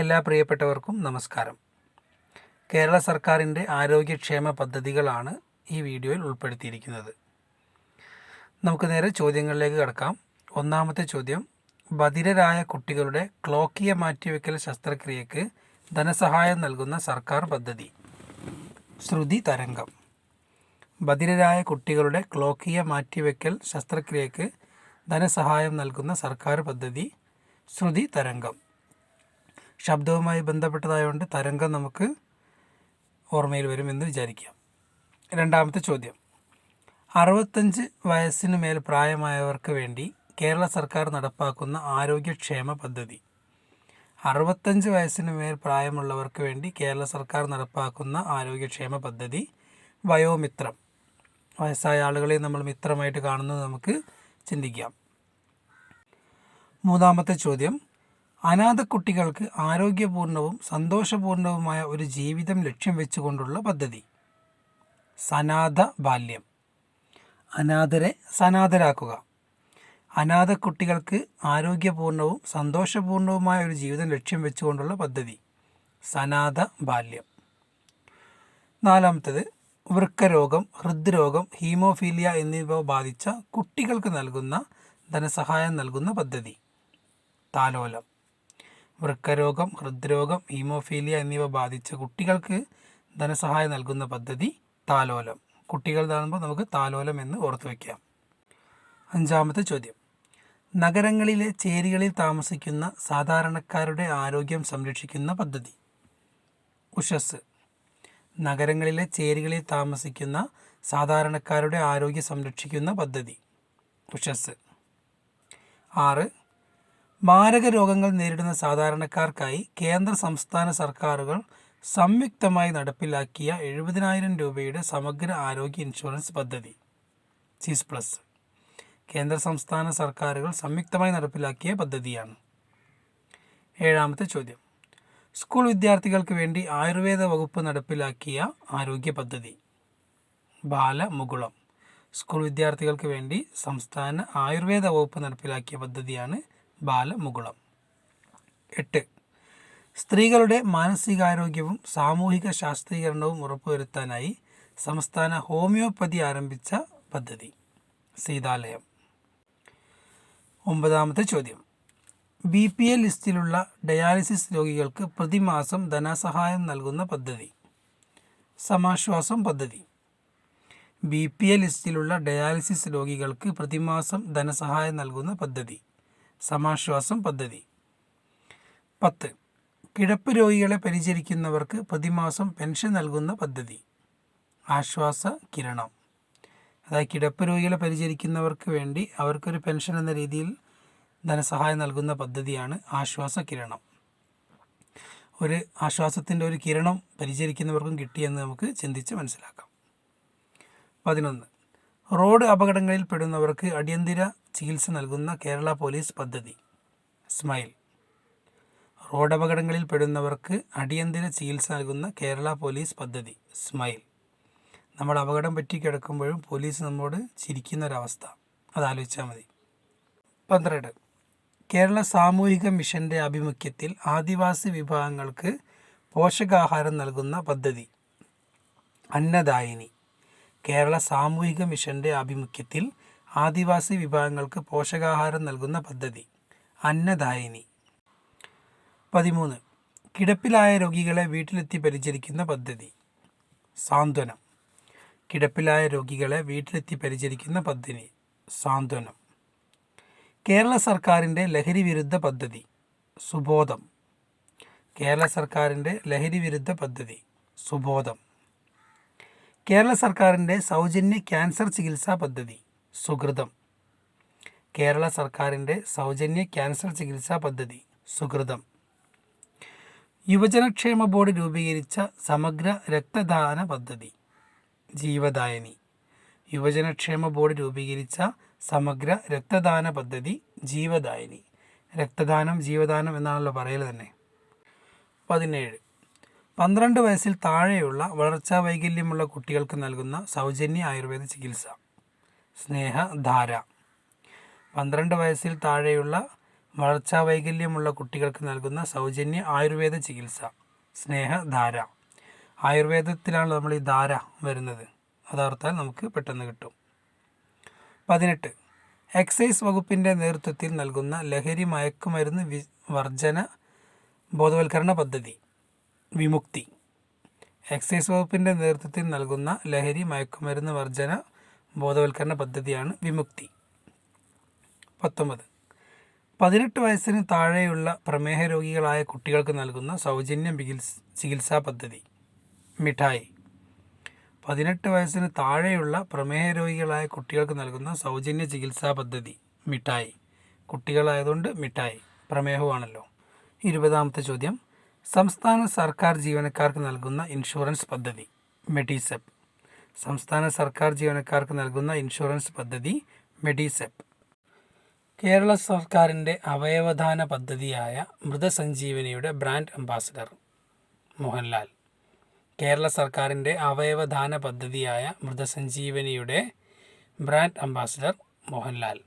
എല്ലാ പ്രിയപ്പെട്ടവർക്കും നമസ്കാരം. കേരള സർക്കാരിന്റെ ആരോഗ്യക്ഷേമ പദ്ധതികളാണ് ഈ വീഡിയോയിൽ ഉൾപ്പെടുത്തിയിരിക്കുന്നത്. നമുക്ക് നേരെ ചോദ്യങ്ങളിലേക്ക് കടക്കാം. ഒന്നാമത്തെ ചോദ്യം ബധിരരായ കുട്ടികളുടെ ക്ലോക്കിയ മാറ്റിവെക്കൽ ശസ്ത്രക്രിയക്ക് ധനസഹായം നൽകുന്ന സർക്കാർ പദ്ധതി. ശ്രുതി തരംഗം ബധിരരായ കുട്ടികളുടെ ക്ലോക്കിയ മാറ്റിവെക്കൽ ശസ്ത്രക്രിയക്ക് ധനസഹായം നൽകുന്ന സർക്കാർ പദ്ധതി. ശ്രുതി തരംഗം ശബ്ദവുമായി ബന്ധപ്പെട്ടതായതുകൊണ്ട് തരംഗം നമുക്ക് ഓർമ്മയിൽ വരും എന്ന് വിചാരിക്കാം. രണ്ടാമത്തെ ചോദ്യം. അറുപത്തഞ്ച് വയസ്സിന് മേൽ പ്രായമായവർക്ക് വേണ്ടി കേരള സർക്കാർ നടപ്പാക്കുന്ന ആരോഗ്യക്ഷേമ പദ്ധതി. അറുപത്തഞ്ച് വയസ്സിന് മേൽ പ്രായമുള്ളവർക്ക് വേണ്ടി കേരള സർക്കാർ നടപ്പാക്കുന്ന ആരോഗ്യക്ഷേമ പദ്ധതി വയോമിത്രം. വയസ്സായ ആളുകളെ നമ്മൾ മിത്രമായിട്ട് കാണുന്നത് നമുക്ക് ചിന്തിക്കാം. മൂന്നാമത്തെ ചോദ്യം. അനാഥ കുട്ടികൾക്ക് ആരോഗ്യപൂർണവും സന്തോഷപൂർണവുമായ ഒരു ജീവിതം ലക്ഷ്യം വെച്ചുകൊണ്ടുള്ള പദ്ധതി. സനാഥ ബാല്യം. അനാഥരെ സനാഥരാക്കുക. അനാഥ കുട്ടികൾക്ക് ആരോഗ്യപൂർണവും സന്തോഷപൂർണവുമായ ഒരു ജീവിതം ലക്ഷ്യം വെച്ചുകൊണ്ടുള്ള പദ്ധതി. സനാഥ ബാല്യം. നാലാമത്തേത് വൃക്കരോഗം ഹൃദ്രോഗം ഹീമോഫീലിയ എന്നിവ ബാധിച്ച കുട്ടികൾക്ക് നൽകുന്ന ധനസഹായം നൽകുന്ന പദ്ധതി. താലോലം. വൃക്കരോഗം ഹൃദ്രോഗം ഹീമോഫീലിയ എന്നിവ ബാധിച്ച കുട്ടികൾക്ക് ധനസഹായം നൽകുന്ന പദ്ധതി താലോലം. കുട്ടികൾ കാണുമ്പോൾ നമുക്ക് താലോലം എന്ന് ഓർത്തു വയ്ക്കാം അഞ്ചാമത്തെ ചോദ്യം. നഗരങ്ങളിലെ ചേരികളിൽ താമസിക്കുന്ന സാധാരണക്കാരുടെ ആരോഗ്യം സംരക്ഷിക്കുന്ന പദ്ധതി. ഉഷസ്. നഗരങ്ങളിലെ ചേരികളിൽ താമസിക്കുന്ന സാധാരണക്കാരുടെ ആരോഗ്യം സംരക്ഷിക്കുന്ന പദ്ധതി. ഉഷസ്. ആറ്. മാരക രോഗങ്ങൾ നേരിടുന്ന സാധാരണക്കാർക്കായി കേന്ദ്ര സംസ്ഥാന സർക്കാരുകൾ സംയുക്തമായി നടപ്പിലാക്കിയ എഴുപതിനായിരം രൂപയുടെ സമഗ്ര ആരോഗ്യ ഇൻഷുറൻസ് പദ്ധതി സീസ് പ്ലസ്. കേന്ദ്ര സംസ്ഥാന സർക്കാരുകൾ സംയുക്തമായി നടപ്പിലാക്കിയ പദ്ധതിയാണ്. ഏഴാമത്തെ ചോദ്യം. സ്കൂൾ വിദ്യാർത്ഥികൾക്ക് വേണ്ടി ആയുർവേദ വകുപ്പ് നടപ്പിലാക്കിയ ആരോഗ്യ പദ്ധതി ബാലമുകുളം. സ്കൂൾ വിദ്യാർത്ഥികൾക്ക് വേണ്ടി സംസ്ഥാന ആയുർവേദ വകുപ്പ് നടപ്പിലാക്കിയ പദ്ധതിയാണ് ബാലമുകുളം. എട്ട്. സ്ത്രീകളുടെ മാനസികാരോഗ്യവും സാമൂഹിക ശാസ്ത്രീകരണവും ഉറപ്പുവരുത്താനായി സംസ്ഥാന ഹോമിയോപ്പതി ആരംഭിച്ച പദ്ധതി. സീതാലയം. ഒമ്പതാമത്തെ ചോദ്യം. ബി പി എൽ ലിസ്റ്റിലുള്ള ഡയാലിസിസ് രോഗികൾക്ക് പ്രതിമാസം ധനസഹായം നൽകുന്ന പദ്ധതി. സമാശ്വാസം പദ്ധതി. ബി പി എൽ ലിസ്റ്റിലുള്ള ഡയാലിസിസ് രോഗികൾക്ക് പ്രതിമാസം ധനസഹായം നൽകുന്ന പദ്ധതി. സമാശ്വാസം പദ്ധതി. പത്ത്. കിടപ്പ് രോഗികളെ പരിചരിക്കുന്നവർക്ക് പ്രതിമാസം പെൻഷൻ നൽകുന്ന പദ്ധതി. ആശ്വാസ കിരണം. അതായത് കിടപ്പ് രോഗികളെ പരിചരിക്കുന്നവർക്ക് വേണ്ടി അവർക്കൊരു പെൻഷൻ എന്ന രീതിയിൽ ധനസഹായം നൽകുന്ന പദ്ധതിയാണ് ആശ്വാസ കിരണം. ഒരു ആശ്വാസത്തിന്റെ ഒരു കിരണം പരിചരിക്കുന്നവർക്കും കിട്ടിയെന്ന് നമുക്ക് ചിന്തിച്ച് മനസ്സിലാക്കാം. പതിനൊന്ന്. റോഡ് അപകടങ്ങളിൽ പെടുന്നവർക്ക് അടിയന്തര ചികിത്സ നൽകുന്ന കേരള പോലീസ് പദ്ധതി. സ്മൈൽ. റോഡ് അപകടങ്ങളിൽ പെടുന്നവർക്ക് അടിയന്തര ചികിത്സ നൽകുന്ന കേരള പോലീസ് പദ്ധതി. സ്മൈൽ. നമ്മൾ അപകടം പറ്റി കിടക്കുമ്പോഴും പോലീസ് നമ്മോട് ചിരിക്കുന്ന ഒരവസ്ഥ അതാലോചിച്ചാൽ മതി. പന്ത്രണ്ട്. കേരള സാമൂഹിക മിഷന്റെ ആഭിമുഖ്യത്തിൽ ആദിവാസി വിഭാഗങ്ങൾക്ക് പോഷകാഹാരം നൽകുന്ന പദ്ധതി. അന്നദായിനി. കേരള സാമൂഹിക മിഷന്റെ ആഭിമുഖ്യത്തിൽ ആദിവാസി വിഭാഗങ്ങൾക്ക് പോഷകാഹാരം നൽകുന്ന പദ്ധതി. അന്നദായിനി. പതിമൂന്ന്. കിടപ്പിലായ രോഗികളെ വീട്ടിലെത്തി പരിചരിക്കുന്ന പദ്ധതി. സാന്ത്വനം. കിടപ്പിലായ രോഗികളെ വീട്ടിലെത്തി പരിചരിക്കുന്ന പദ്ധതി. സാന്ത്വനം. കേരള സർക്കാരിന്റെ ലഹരി വിരുദ്ധ പദ്ധതി. സുബോധം. കേരള സർക്കാരിന്റെ ലഹരി വിരുദ്ധ പദ്ധതി. സുബോധം. കേരള സർക്കാരിന്റെ സൗജന്യ ക്യാൻസർ ചികിത്സാ പദ്ധതി. സുഹൃതം. കേരള സർക്കാരിന്റെ സൗജന്യ ക്യാൻസർ ചികിത്സാ പദ്ധതി സുഹൃതം. യുവജനക്ഷേമ ബോർഡ് രൂപീകരിച്ച സമഗ്ര രക്തദാന പദ്ധതി ജീവദായനി. യുവജനക്ഷേമ ബോർഡ് രൂപീകരിച്ച സമഗ്ര രക്തദാന പദ്ധതി ജീവദായനി. രക്തദാനം ജീവദാനം എന്നാണല്ലോ പറയൽ തന്നെ. പതിനേഴ്. പന്ത്രണ്ട് വയസ്സിൽ താഴെയുള്ള വളർച്ചാ വൈകല്യമുള്ള കുട്ടികൾക്ക് നൽകുന്ന സൗജന്യ ആയുർവേദ ചികിത്സ. സ്നേഹധാര പന്ത്രണ്ട് വയസ്സിൽ താഴെയുള്ള വളർച്ചാ വൈകല്യമുള്ള കുട്ടികൾക്ക് നൽകുന്ന സൗജന്യ ആയുർവേദ ചികിത്സ സ്നേഹധാര ആയുർവേദത്തിലാണ് നമ്മൾ ഈ ധാര വരുന്നത്. അതോർത്താൽ നമുക്ക് പെട്ടെന്ന് കിട്ടും. പതിനെട്ട്. എക്സൈസ് വകുപ്പിന്റെ നേതൃത്വത്തിൽ നൽകുന്ന ലഹരി മയക്കുമരുന്ന് വി വർജന ബോധവൽക്കരണ പദ്ധതി വിമുക്തി. എക്സൈസ് വകുപ്പിന്റെ നേതൃത്വത്തിൽ നൽകുന്ന ലഹരി മയക്കുമരുന്ന് വർജന ബോധവൽക്കരണ പദ്ധതിയാണ് വിമുക്തി. പത്തൊമ്പത്. പതിനെട്ട് വയസ്സിന് താഴെയുള്ള പ്രമേഹ രോഗികളായ കുട്ടികൾക്ക് നൽകുന്ന സൗജന്യ ചികിത്സ പദ്ധതി മിഠായി. പതിനെട്ട് വയസ്സിന് താഴെയുള്ള പ്രമേഹ രോഗികളായ കുട്ടികൾക്ക് നൽകുന്ന സൗജന്യ ചികിത്സാ പദ്ധതി മിഠായി. കുട്ടികളായതുകൊണ്ട് മിഠായി പ്രമേഹമാണല്ലോ ഇരുപതാമത്തെ ചോദ്യം. സംസ്ഥാന സർക്കാർ ജീവനക്കാർക്ക് നൽകുന്ന ഇൻഷുറൻസ് പദ്ധതി മെഡിസെപ്പ്. സംസ്ഥാന സർക്കാർ ജീവനക്കാർക്ക് നൽകുന്ന ഇൻഷുറൻസ് പദ്ധതി മെഡിസെപ്പ്. കേരള സർക്കാരിന്റെ അവയവദാന പദ്ധതിയായ മൃതസഞ്ജീവനിയുടെ ബ്രാൻഡ് അംബാസഡർ മോഹൻലാൽ. കേരള സർക്കാരിന്റെ അവയവദാന പദ്ധതിയായ മൃതസഞ്ജീവനിയുടെ ബ്രാൻഡ് അംബാസഡർ മോഹൻലാൽ.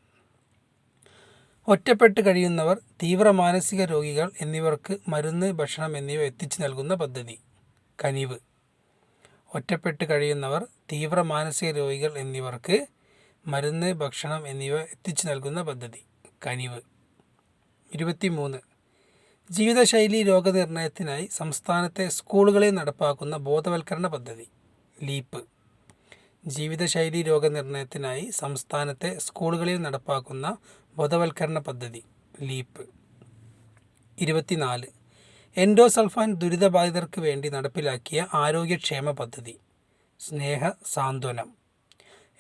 ഒറ്റപ്പെട്ട് കഴിയുന്നവർ തീവ്ര മാനസിക രോഗികൾ എന്നിവർക്ക് മരുന്ന് ഭക്ഷണം എന്നിവ എത്തിച്ചു നൽകുന്ന പദ്ധതി കനിവ്. ഒറ്റപ്പെട്ട് കഴിയുന്നവർ തീവ്ര മാനസിക രോഗികൾ എന്നിവർക്ക് മരുന്ന് ഭക്ഷണം എന്നിവ എത്തിച്ചു നൽകുന്ന പദ്ധതി. കനിവ്. ഇരുപത്തിമൂന്ന്. ജീവിതശൈലി രോഗനിർണയത്തിനായി സംസ്ഥാനത്തെ സ്കൂളുകളിൽ നടപ്പാക്കുന്ന ബോധവൽക്കരണ പദ്ധതി. ലീപ്പ്. ജീവിതശൈലി രോഗനിർണയത്തിനായി സംസ്ഥാനത്തെ സ്കൂളുകളിൽ നടപ്പാക്കുന്ന ബോധവൽക്കരണ പദ്ധതി. ലീപ്പ്. ഇരുപത്തിനാല്. എൻഡോസൾഫാൻ ദുരിതബാധിതർക്ക് വേണ്ടി നടപ്പിലാക്കിയ ആരോഗ്യക്ഷേമ പദ്ധതി സ്നേഹ സാന്ത്വനം.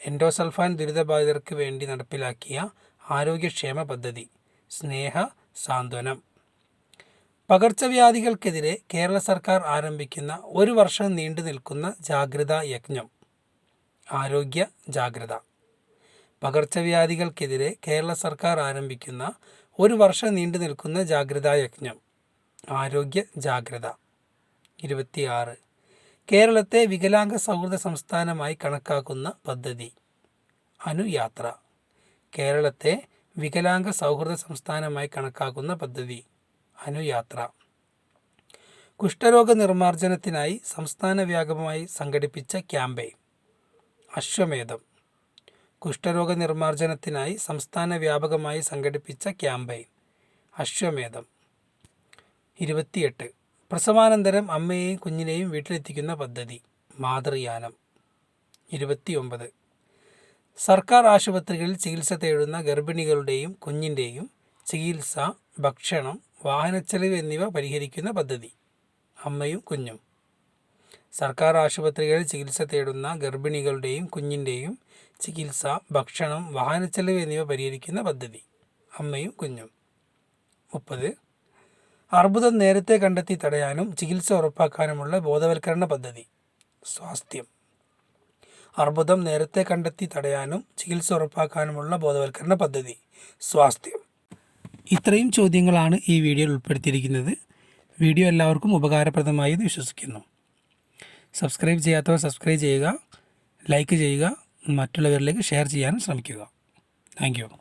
എൻഡോസൾഫാൻ ദുരിതബാധിതർക്ക് വേണ്ടി നടപ്പിലാക്കിയ ആരോഗ്യക്ഷേമ പദ്ധതി സ്നേഹ സാന്ത്വനം. പകർച്ചവ്യാധികൾക്കെതിരെ കേരള സർക്കാർ ആരംഭിക്കുന്ന ഒരു വർഷം നീണ്ടു നിൽക്കുന്ന ജാഗ്രതാ യജ്ഞം ആരോഗ്യ ജാഗ്രത. പകർച്ചവ്യാധികൾക്കെതിരെ കേരള സർക്കാർ ആരംഭിക്കുന്ന ഒരു വർഷം നീണ്ടു നിൽക്കുന്ന ജാഗ്രതാ യജ്ഞം ആരോഗ്യ ജാഗ്രത. ഇരുപത്തിയാറ്. കേരളത്തെ വികലാംഗ സൗഹൃദ സംസ്ഥാനമായി കണക്കാക്കുന്ന പദ്ധതി. അനുയാത്ര. കേരളത്തെ വികലാംഗ സൗഹൃദ സംസ്ഥാനമായി കണക്കാക്കുന്ന പദ്ധതി. അനുയാത്ര. കുഷ്ഠരോഗ നിർമ്മാർജനത്തിനായി സംസ്ഥാന വ്യാപകമായി സംഘടിപ്പിച്ച ക്യാമ്പയിൻ. അശ്വമേധം. കുഷ്ഠരോഗ നിർമ്മാർജനത്തിനായി സംസ്ഥാന വ്യാപകമായി സംഘടിപ്പിച്ച ക്യാമ്പയിൻ. അശ്വമേധം. ഇരുപത്തിയെട്ട്. പ്രസവാനന്തരം അമ്മയെയും കുഞ്ഞിനെയും വീട്ടിലെത്തിക്കുന്ന പദ്ധതി. മാതൃയാനം. ഇരുപത്തിയൊമ്പത്. സർക്കാർ ആശുപത്രികളിൽ ചികിത്സ തേടുന്ന ഗർഭിണികളുടെയും കുഞ്ഞിന്റെയും ചികിത്സ ഭക്ഷണം വാഹനച്ചെലവ് എന്നിവ പരിഹരിക്കുന്ന പദ്ധതി. അമ്മയും കുഞ്ഞും. സർക്കാർ ആശുപത്രികളിൽ ചികിത്സ തേടുന്ന ഗർഭിണികളുടെയും കുഞ്ഞിന്റെയും ചികിത്സ ഭക്ഷണം വാഹനച്ചെലവ് എന്നിവ പരിഹരിക്കുന്ന പദ്ധതി. അമ്മയും കുഞ്ഞും. മുപ്പത്. അർബുദം നേരത്തെ കണ്ടെത്തി തടയാനും ചികിത്സ ഉറപ്പാക്കാനുമുള്ള ബോധവൽക്കരണ പദ്ധതി. സ്വാസ്ഥ്യം. അർബുദം നേരത്തെ കണ്ടെത്തി തടയാനും ചികിത്സ ഉറപ്പാക്കാനുമുള്ള ബോധവൽക്കരണ പദ്ധതി. സ്വാസ്ഥ്യം. ഇത്രയും ചോദ്യങ്ങളാണ് ഈ വീഡിയോയിൽ ഉൾപ്പെടുത്തിയിരിക്കുന്നത്. വീഡിയോ എല്ലാവർക്കും ഉപകാരപ്രദമായി എന്ന് വിശ്വസിക്കുന്നു. സബ്സ്ക്രൈബ് ചെയ്യാത്തവർ സബ്സ്ക്രൈബ് ചെയ്യുക ലൈക്ക് ചെയ്യുക മറ്റുള്ളവരിലേക്ക് ഷെയർ ചെയ്യാനും ശ്രമിക്കുക. താങ്ക്